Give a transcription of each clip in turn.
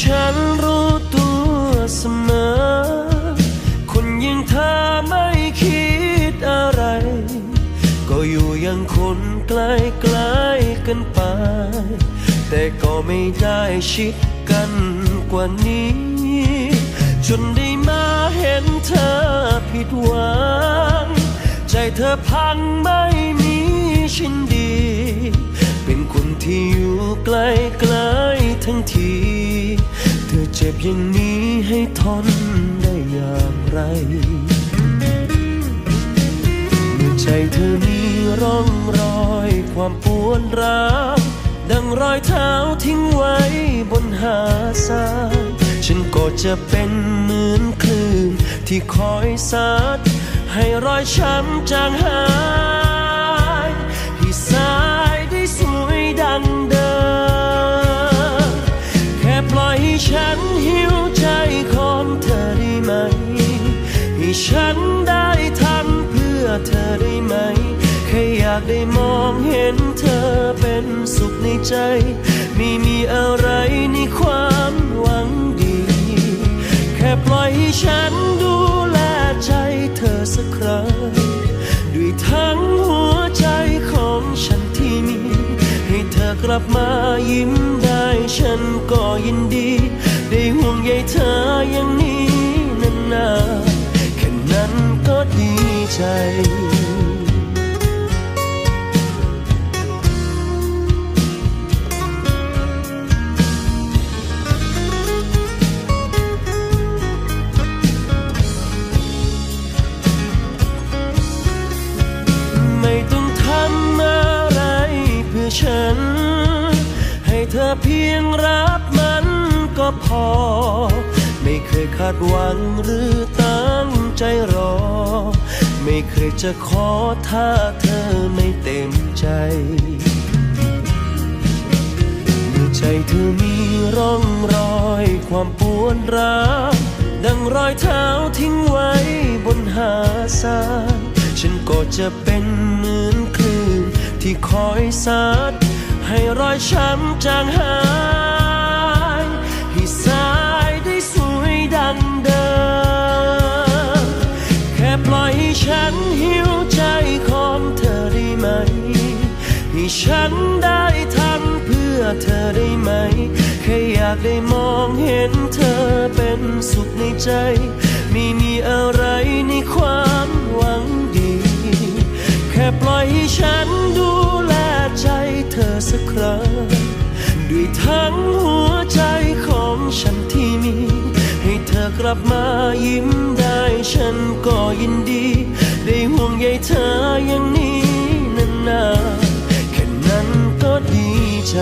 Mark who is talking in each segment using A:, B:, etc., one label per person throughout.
A: ฉันรู้ตัวเสมอ คนอยังเธอไม่คิดอะไร ก็อยู่อยังคนใกล้ๆกันไป แต่ก็ไม่ได้ชิดกันกว่านี้ จนได้มาเห็นเธอผิดหวัง ใจเธอพังไม่มีชิ้นดี เป็นคนที่อยู่ใกล้ๆทั้งที จ็บอย่างนี้ให้ทนได้อย่างไร เมื่อใจเธอมีร่องรอยความปวดร้าวดังรอยเท้าทิ้งไว้บนหาดทรายฉันก็จะเป็นเหมือนคลื่นที่คอยซัดให้รอยช้ำจางหาย ฉันได้ทำเพื่อเธอได้ไหม แค่อยากได้มองเห็นเธอเป็นสุขในใจ ไม่มีอะไรในความหวังดี แค่ปล่อยให้ฉันดูแลใจเธอสักครั้ง ด้วยทั้งหัวใจของฉันที่มี ให้เธอกลับมายิ้ม ไม่ต้องทำอะไรเพื่อฉัน ให้เธอเพียงรับมันก็พอ ไม่เคยคาดหวังหรือตั้งใจรอ ไม่เคยจะขอถ้าเธอไม่เต็มใจ เมื่อใจเธอมีร่องรอยความปวดร้าวดังรอยเท้าทิ้งไว้บนหาดทรายฉันก็จะเป็นเหมือนคลื่นที่คอยซัดให้รอยช้ำจางหาย ฉันได้ทำเพื่อเธอได้ไหม แค่อยากได้มองเห็นเธอเป็นสุขในใจ ไม่มีอะไรในความหวังดี แค่ปล่อยให้ฉันดูแลใจเธอสักครั้งด้วยทั้งหัวใจของฉันที่มี ให้เธอกลับมายิ้มได้ฉันก็ยินดี ได้ห่วงใยเธอ ใจ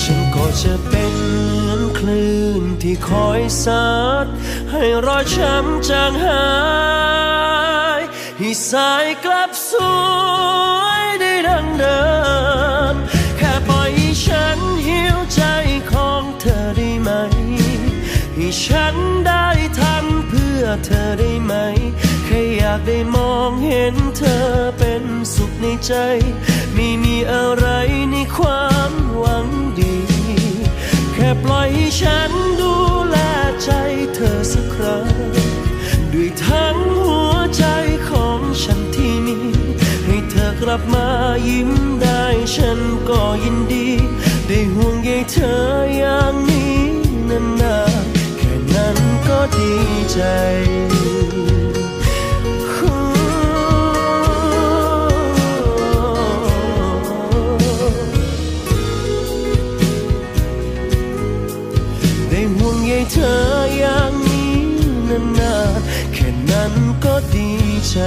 A: ฉันก็จะเป็นเหมือนคลื่นที่คอยซัดให้รอยช้ำจางหาย ให้สายกลับสู่ ให้ฉันหิวใจของเธอได้ไหม ให้ฉันได้ทำเพื่อเธอได้ไหม แค่อยากได้มองเห็นเธอเป็นสุขในใจ ไม่มีอะไรในความหวังดี แค่ปล่อยให้ฉันดูแลใจเธอสักครั้ง ด้วยทั้งหัวใจของฉันที่มี ให้เธอกลับมายิ้ม ฉันก็ยินดี ได้ห่วงใยเธออย่างนี้นานๆแค่นั้นก็ดีใจได้ห่วงใยเธออย่างนี้นานๆแค่นั้นก็ดีใจ